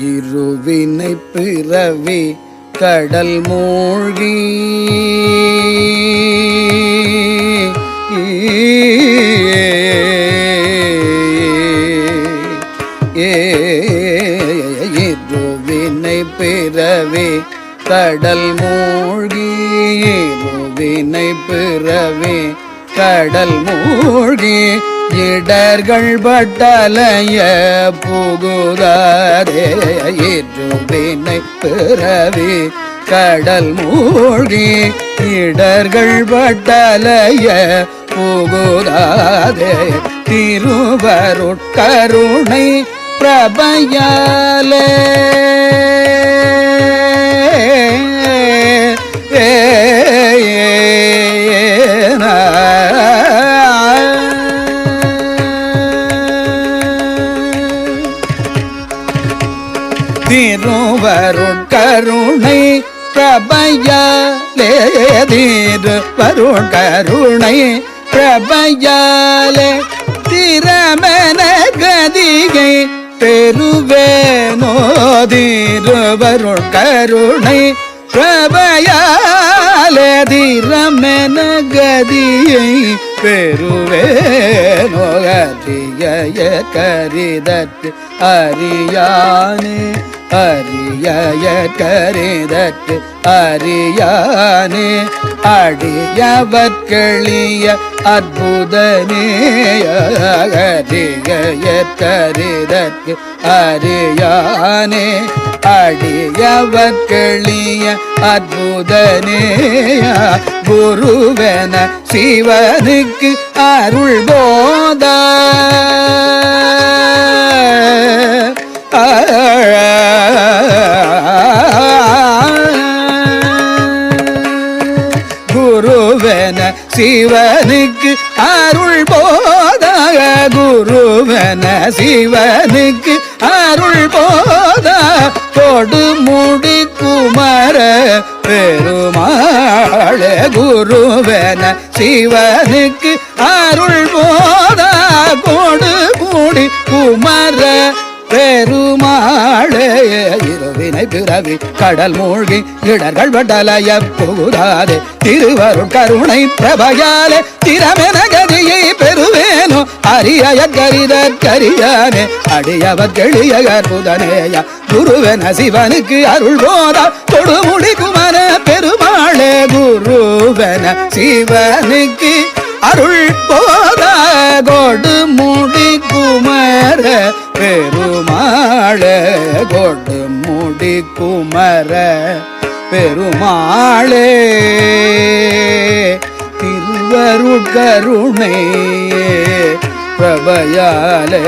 இருவினை பிறவி கடல் மூழ்கி. ஏருவினை பிறவி கடல் மூழ்கி. ஏருவினை பிறவி கடல் மூழ்கி. இடர்கள் பட்டலைய புகுதாரே இருவினை பிறவி கடல் மூழ்கி இடர்கள் பட்டலைய புகுதாதே திருவருட்கருணை பிரபையாலே. திருவருட்கருணை பிரபையாலே திருவருட்கருணை பிரபையாலே திறமன கதிகை பெருவேனோ திருவருட்கருணை பிரபையாலே திறமன கதியை பெருவேனோ கதிய கரிதற்கு அறியானே. அரியற்கரிதற்கு அரியானே அடியவற்கெளிய அடியவற்களிய அற்புதனேய அரிய கரிதற்கு அற்புதனேய குருவென சிவனுக்கு அருள் போத. குருவென சிவனுக்கு அருள் போதாக குருவென சிவனுக்கு அருள் போத. கொடுமுடி குமர பெருமாள குருவென சிவனுக்கு அருள் போ இருவினை பிறவி கடல் மூழ்கி இடர்கள் வடலய புகுதாதே திருவருள் கருணை பிரபையாலே திறமென கதியை பெறுவேனோ. அரிய கரித கரியானே அடியவர் கெளிய அற்புதனேயா குருவென சிவனுக்கு அருள் போதா தொடுமுடி குமர பெருமாளே குருவென சிவனுக்கு அருள் போதா கொடு முடி குமர குமர பெருமாளே திருவருட்கருணை பிரபயாலே